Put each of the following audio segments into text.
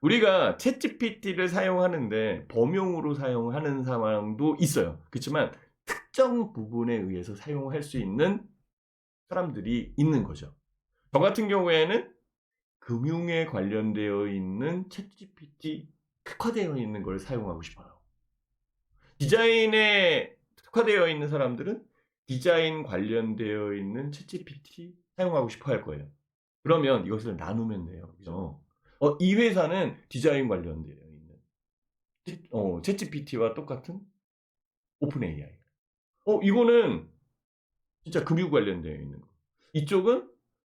우리가 챗GPT를 사용하는데 범용으로 사용하는 상황도 있어요. 그렇지만 특정 부분에 의해서 사용할 수 있는 사람들이 있는 거죠. 저 같은 경우에는 금융에 관련되어 있는 챗GPT 특화되어 있는 걸 사용하고 싶어요. 디자인에 특화되어 있는 사람들은 디자인 관련되어 있는 챗GPT 사용하고 싶어 할 거예요. 그러면 이것을 나누면 돼요. 그죠? 어, 이 회사는 디자인 관련되어 있는 챗- 어, 챗GPT와 똑같은 오픈 AI. 어, 이거는 진짜 금융 관련되어 있는 거. 이쪽은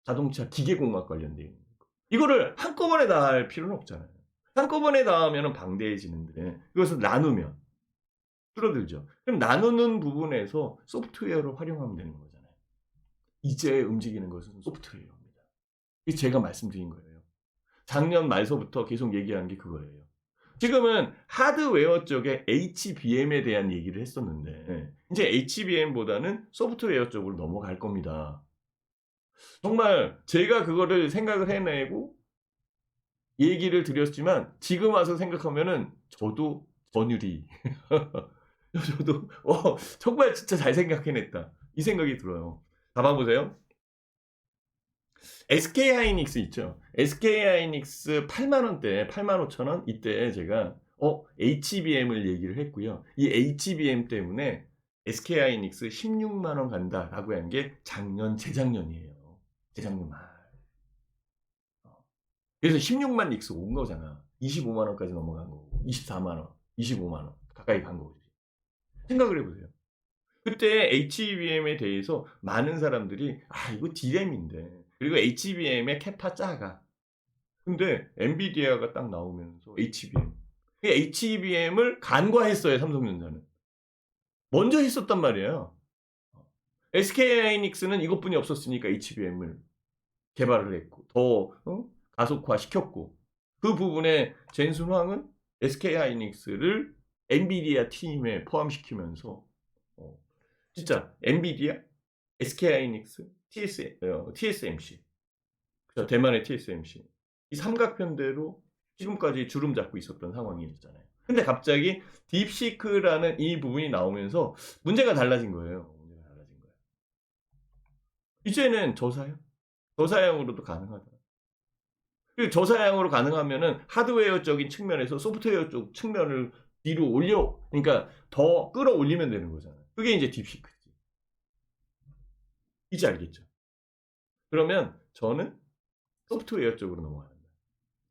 자동차 기계공학 관련되어 있는 거. 이거를 한꺼번에 다 할 필요는 없잖아요. 한꺼번에 다 하면 방대해지는데 이것을 나누면 줄어들죠. 그럼 나누는 부분에서 소프트웨어를 활용하면 되는 거잖아요. 이제 움직이는 것은 소프트웨어입니다. 이게 제가 말씀드린 거예요. 작년 말서부터 계속 얘기한 게 그거예요. 지금은 하드웨어 쪽에 HBM에 대한 얘기를 했었는데 이제 HBM보다는 소프트웨어 쪽으로 넘어갈 겁니다. 정말 제가 그거를 생각을 해내고 얘기를 드렸지만 지금 와서 생각하면은 저도 전율이 저도 어, 정말 진짜 잘 생각해냈다 이 생각이 들어요. 잡아보세요. SK 하이닉스 있죠. SK 하이닉스 8만 원대, 8만 5천 원 이때 제가 어 HBM을 얘기를 했고요. 이 HBM 때문에 SK 하이닉스 16만 원 간다라고 한 게 작년 재작년이에요. 재작년 말. 어. 그래서 16만 닉스 온 거잖아. 25만 원까지 넘어간 거고, 24만 원, 25만 원 가까이 간 거지. 생각을 해보세요. 그때 HBM에 대해서 많은 사람들이 아 이거 D램인데 그리고 HBM의 캐파 작아. 근데 엔비디아가 딱 나오면서 HBM. HBM을 간과했어요 삼성전자는. 먼저 했었단 말이에요. SK 하이닉스는 이것뿐이 없었으니까 HBM을 개발을 했고 더 어? 가속화 시켰고 그 부분에 젠슨 황은 SK 하이닉스를 엔비디아 팀에 포함시키면서 어, 진짜 엔비디아, SK 하이닉스, TS, 어, TSMC, 그죠? 대만의 TSMC 이 삼각편대로 지금까지 주름 잡고 있었던 상황이었잖아요. 근데 갑자기 딥시크라는 이 부분이 나오면서 문제가 달라진 거예요. 문제가 달라진 거예요. 이제는 저사양, 저사양으로도 가능하다. 그리고 저사양으로 가능하면은 하드웨어적인 측면에서 소프트웨어 쪽 측면을 뒤로 올려, 그러니까 더 끌어올리면 되는 거잖아요. 그게 이제 딥시크지. 이제 알겠죠? 그러면 저는 소프트웨어 쪽으로 넘어간다.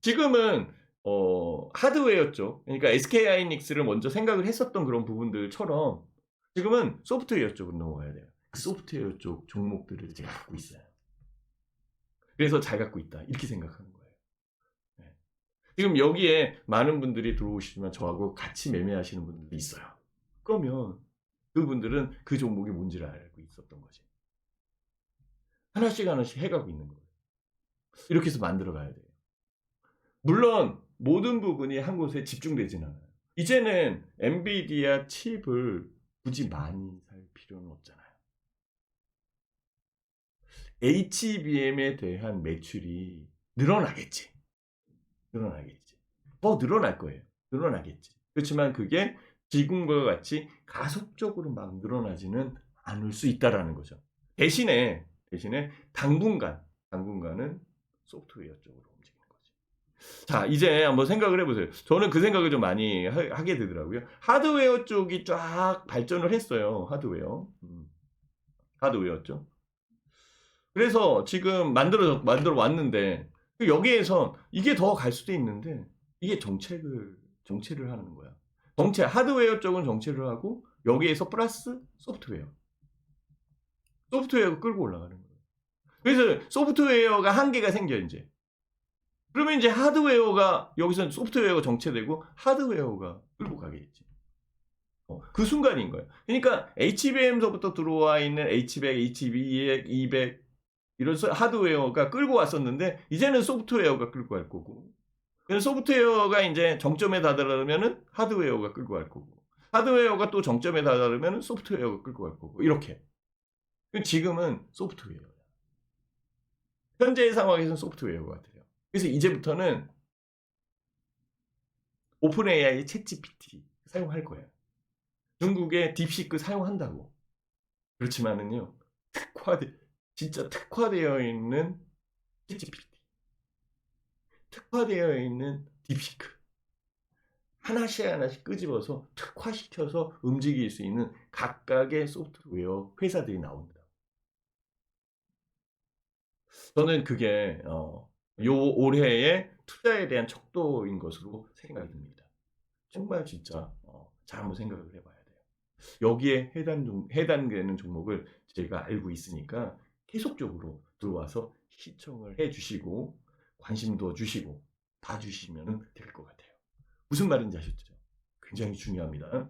지금은 어, 하드웨어 쪽, 그러니까 SK 하이닉스를 먼저 생각을 했었던 그런 부분들처럼 지금은 소프트웨어 쪽으로 넘어가야 돼요. 그 소프트웨어 쪽 종목들을 제가 갖고 있어요. 그래서 잘 갖고 있다. 이렇게 생각하는 거예요. 네. 지금 여기에 많은 분들이 들어오시지만 저하고 같이 매매하시는 분들도 있어요. 그러면 그분들은 그 종목이 뭔지를 알고 있었던 거지. 하나씩 하나씩 해가고 있는 거예요. 이렇게 해서 만들어 가야 돼요. 물론 모든 부분이 한 곳에 집중되진 않아요. 이제는 엔비디아 칩을 굳이 많이 살 필요는 없잖아요. HBM에 대한 매출이 늘어나겠지. 늘어나겠지. 더 늘어날 거예요. 늘어나겠지. 그렇지만 그게 지금과 같이 가속적으로 막 늘어나지는 않을 수 있다라는 거죠. 대신에 대신에 당분간 당분간은 소프트웨어 쪽으로 움직이는 거지. 자, 이제 한번 생각을 해보세요. 저는 그 생각을 좀 많이 하, 게 되더라고요. 하드웨어 쪽이 쫙 발전을 했어요. 하드웨어. 음. 하드웨어 쪽. 그래서 지금 만들어 만들어 왔는데 여기에서 이게 더 갈 수도 있는데 이게 정책을 정체를 하는 거야. 정체 하드웨어 쪽은 정체를 하고 여기에서 플러스 소프트웨어. 소프트웨어가 끌고 올라가는 거예요. 그래서 소프트웨어가 한계가 생겨 이제. 그러면 이제 하드웨어가 여기서 소프트웨어가 정체되고 하드웨어가 끌고 가겠지. 어, 그 순간인 거예요. 그러니까 HBM서부터 들어와 있는 H100, HB200, 200 이런 소- 하드웨어가 끌고 왔었는데 이제는 소프트웨어가 끌고 갈 거고. 소프트웨어가 이제 정점에 다다르면은 하드웨어가 끌고 갈 거고. 하드웨어가 또 정점에 다다르면은 소프트웨어가 끌고 갈 거고. 이렇게. 지금은 소프트웨어야. 현재의 상황에서는 소프트웨어 같아요. 그래서 이제부터는 오픈 AI 챗 GPT 사용할 거예요. 중국의 딥시크 사용한다고. 그렇지만은요, 특화돼, 진짜 특화되어 있는 챗 GPT. 특화되어 있는 딥시크. 하나씩 하나씩 끄집어서 특화시켜서 움직일 수 있는 각각의 소프트웨어 회사들이 나옵니다. 저는 그게 어, 요 올해의 투자에 대한 척도인 것으로 생각이 듭니다. 정말 진짜 어, 잘 한번 생각을 해봐야 돼요. 여기에 해당 종- 해당되는 종목을 제가 알고 있으니까 계속적으로 들어와서 시청을 해주시고 관심도 주시고 봐주시면 될 것 같아요. 무슨 말인지 아셨죠? 굉장히 중요합니다.